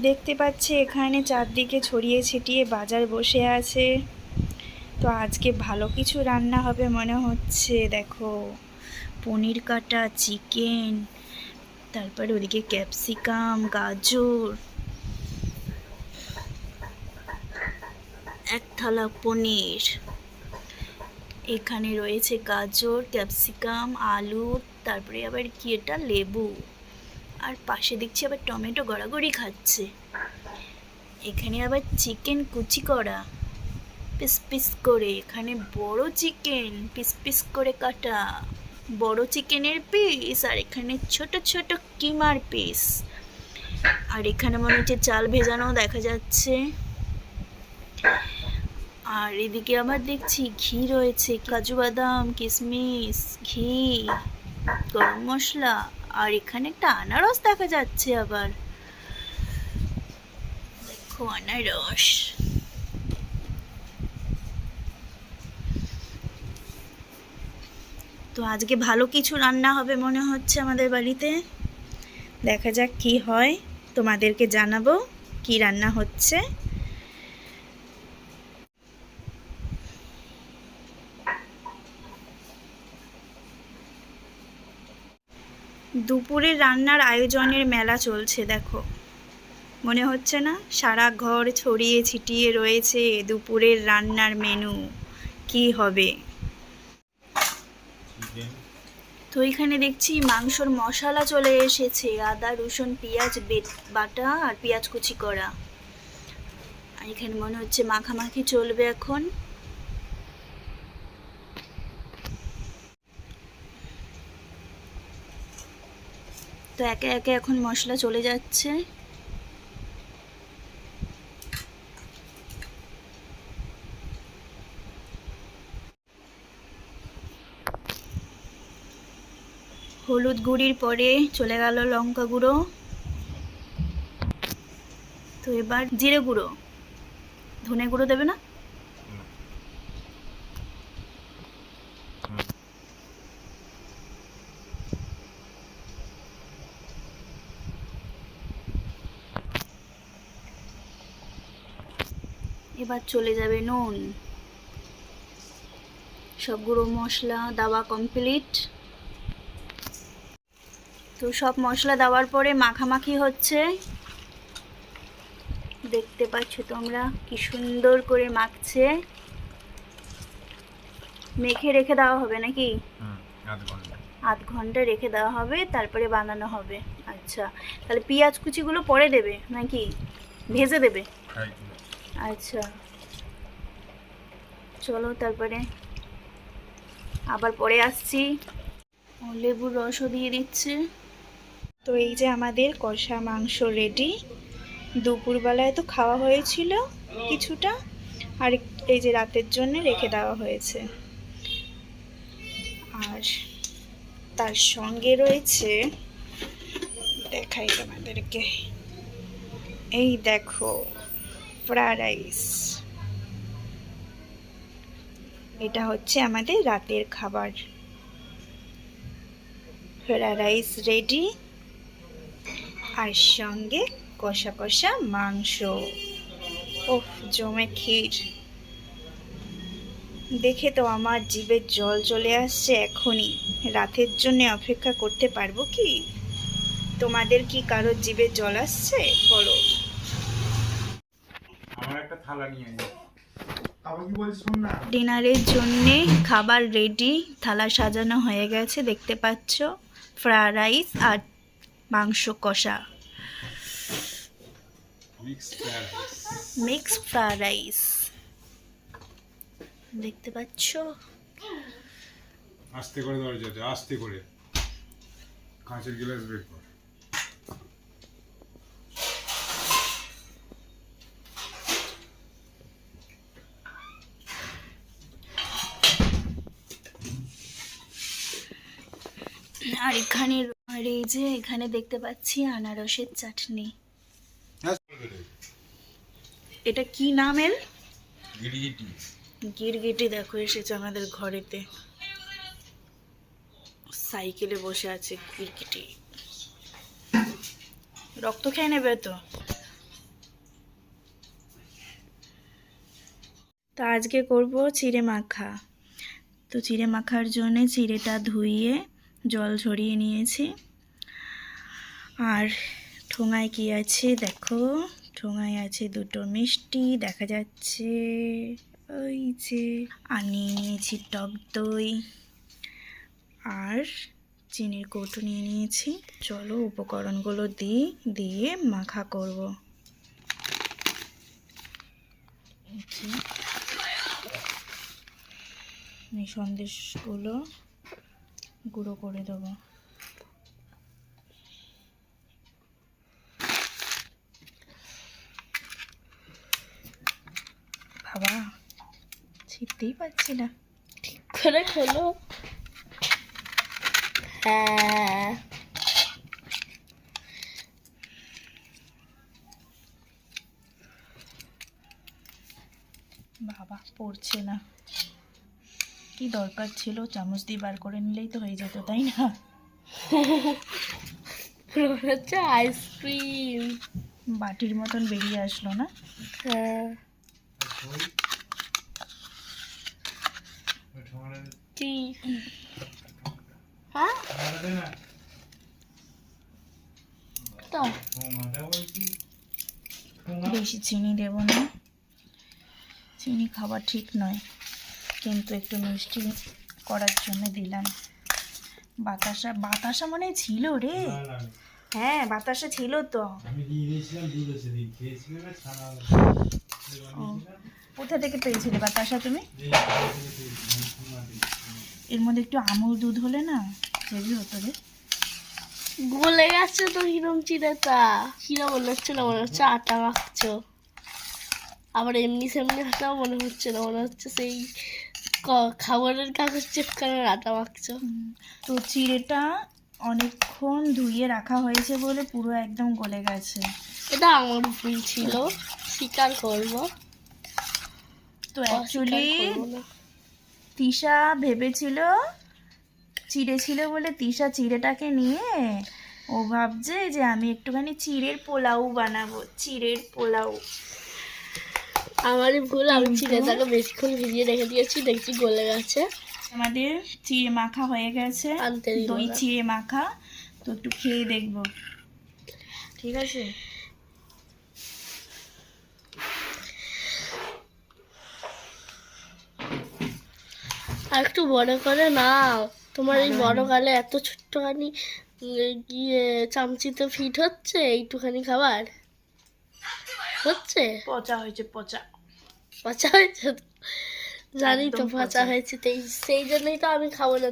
দেখতে পাচ্ছি এখানে চারদিকে ছড়িয়ে ছিটিয়ে বাজার বসে আছে। তো আজকে ভালো কিছু রান্না হবে মনে হচ্ছে। দেখো, পনির কাটা, চিকেন, তারপরে ওদিকে ক্যাপসিকাম, গাজর, এক থালা পনির। এখানে রয়েছে গাজর, ক্যাপসিকাম, আলু, তারপরে আবার কি এটা? লেবু। আর পাশে দেখছি আবার টমেটো গড়াগড়ি খাচ্ছে। এখানে আবার চিকেন কুচি করা। পিস পিস করে। এখানে বড় চিকেন পিস পিস করে কাটা। বড় চিকেনের পিস আর এখানে ছোট ছোট কিমার পিস আর এখানে মনে হচ্ছে চাল ভেজানো দেখা যাচ্ছে। আর এদিকে আবার দেখছি ঘি রয়েছে, কাজু বাদাম কিশমিশ ঘি, গরম মশলা। আর এখানে একটা আনারস দেখা যাচ্ছে আবার। দেখো, আনারস। তো আজকে ভালো কিছু রান্না হবে মনে হচ্ছে আমাদের বাড়িতে। দেখা যাক কি হয়। তোমাদেরকে জানাব কি রান্না হচ্ছে। দুপুরে রান্নার আয়োজনের মেলা চলছে, দেখো। মনে হচ্ছে না? সারা ঘর ছড়িয়ে ছিটিয়ে রয়েছে দুপুরের রান্নার মেনু। কি হবে? তো এখানে দেখছি মাংসর মশলা চলে এসেছে। আদা, রসুন, পেঁয়াজ বেট- আর পেঁয়াজ কুচি করা। আর এখানে মনে হচ্ছে মাখামাখি চলবে এখন। তো একে একে এখন মশলা চলে যাচ্ছে। হলুদ গুঁড়ির পরে চলে গেল লঙ্কা গুঁড়ো। তো এবার জিরে গুঁড়ো। ধনে গুঁড়ো দেবে না? এবার চলে যাবে নুন। সব গুঁড়ো মশলা দেওয়া কমপ্লিট তো সব মশলা দেওয়ার পরে মাখামাখি হচ্ছে। দেখতে পাচ্ছ তোমরা কি সুন্দর করে মাখছে। মেখে রেখে দেওয়া হবে নাকি? আধ ঘণ্টা। রেখে দেওয়া হবে তারপরে বানানো হবে। আচ্ছা তাহলে পেঁয়াজ কুচিগুলো পরে দেবে নাকি? ভেজে দেবে? খাই আচ্ছা। চলো তারপরে আবার পরে আসছি। লেবুর রসও দিয়ে দিচ্ছে। তো এই যে আমাদের কষা মাংস রেডি দুপুরবেলায় তো খাওয়া হয়েছিল কিছুটা, আর এই যে রাতের জন্য রেখে দেওয়া হয়েছে। আর তার সঙ্গে রয়েছে, দেখাই তোমাদেরকে। এই দেখো। ফ্রাইড রাইস এটা হচ্ছে আমাদের রাতের খাবার। Fried rice ready. আর সঙ্গে কষা কষা মাংস। ওফ জমে ক্ষীর। দেখে তো আমার জিভের জল চলে আসছে এখনই। রাতের জন্য অপেক্ষা করতে পারব কি? তোমাদের কি কারোর জিভে জল আসছে? বলো। থালা নিয়ে ডিনারের জন্যে খাবার রেডি থালা সাজানো হয়ে গেছে দেখতে পাচ্ছ? ফ্রাইড রাইস আর মাংস কষা। Mix rice rice. দেখতে পাচ্ছ? আস্তে করে দরজাতে আস্তে করে। কাঁচের গ্লাস বের কর। আর এখানে আর এই যে এখানে দেখতে পাচ্ছি আনারসের চাটনি। হ্যাঁ। এটা কি নাম এর? গিরগিটি। গিরগিটি দেখো এসেছে আমাদের ঘরেতে। সাইকেলে বসে আছে গিরগিটি। রক্ত খেয়ে নেবে তো? তো আজকে করব চিড়ে মাখা তো চিড়ে মাখার জন্যে চিড়েটা ধুইয়ে জল ঝরিয়ে নিয়েছি। আর ঠোঙায় কি আছে দেখো? ঠোঙায় আছে দুটো মিষ্টি, দেখা যাচ্ছে ওই যে আর নিয়ে নিয়েছি টক দই। আর চিনির কৌটো নিয়ে নিয়েছি। চলো উপকরণগুলো দিই, দিয়ে মাখা করব। সন্দেশগুলো গুঁড়ো করে দেবো। বাবা ছিটতেই পারছি না। করে খোলো হ্যাঁ। বাবা পড়ছে না। কি দরকার ছিল? চামচ দিয়ে বার করে নিলেই তো হয়ে যেত তাই না? হচ্ছে আইসক্রিম বাটির মতন বেরিয়ে আসলো না? হ্যাঁ। হ্যাঁ? তো। বেশি চিনি দেব না। চিনি খাওয়া ঠিক নয়। কিন্তু একটু মিষ্টি করার জন্য দিলাম। বাতাসা বাতাসা মনে ছিল রে। হ্যাঁ বাতাসা ছিল তো। আমি দিয়ে দিয়েছিলাম? দুধ সেদিন খেয়েছিলাম না ছানা ও কোথা থেকে পেয়েছিলে বাতাসা তুমি? এর মধ্যে একটু আমুল দুধ হলে না হেভি হতো রে। গলে গেছে তো হিরম চিড়েটা। হিরো মনে হচ্ছে না মনে হচ্ছে আটা মাখছো। আবার এমনি সেমনি আটাও মনে হচ্ছে না মনে হচ্ছে সেই খাবারের কাগজ চেপকানোর আটা মাখছো তো চিড়েটা অনেকক্ষণ ধুইয়ে রাখা হয়েছে বলে পুরো একদম গলে গেছে। এটা আমার ভুল ছিল স্বীকার করব। তো অ্যাকচুয়ালি। তিশা ভেবেছিল চিড়ে ছিল বলে তিশা চিড়েটাকে নিয়ে ও ভাবছে যে আমি একটুখানি চিড়ের পোলাও বানাবো চিড়ের পোলাও। আমারই ভুল আমি চিড়েটাকে বেশিক্ষণ ভিজিয়ে রেখে দিয়েছি দেখছি গলে গেছে। আমাদের চিড়ে মাখা হয়ে গেছে দই চিড়ে মাখা তো একটু খেয়ে দেখব। ঠিক আছে? আর একটু বড় করে নাও। তোমার এই বড় গালে এত ছোট্টখানি ইয়ে চামচিতে ফিট হচ্ছে এইটুখানি খাবার? হচ্ছে পচা হয়েছে পচা পচা হয়েছে? জানি তো পচা। হয়েছে সেই জন্যই তো আমি খাব না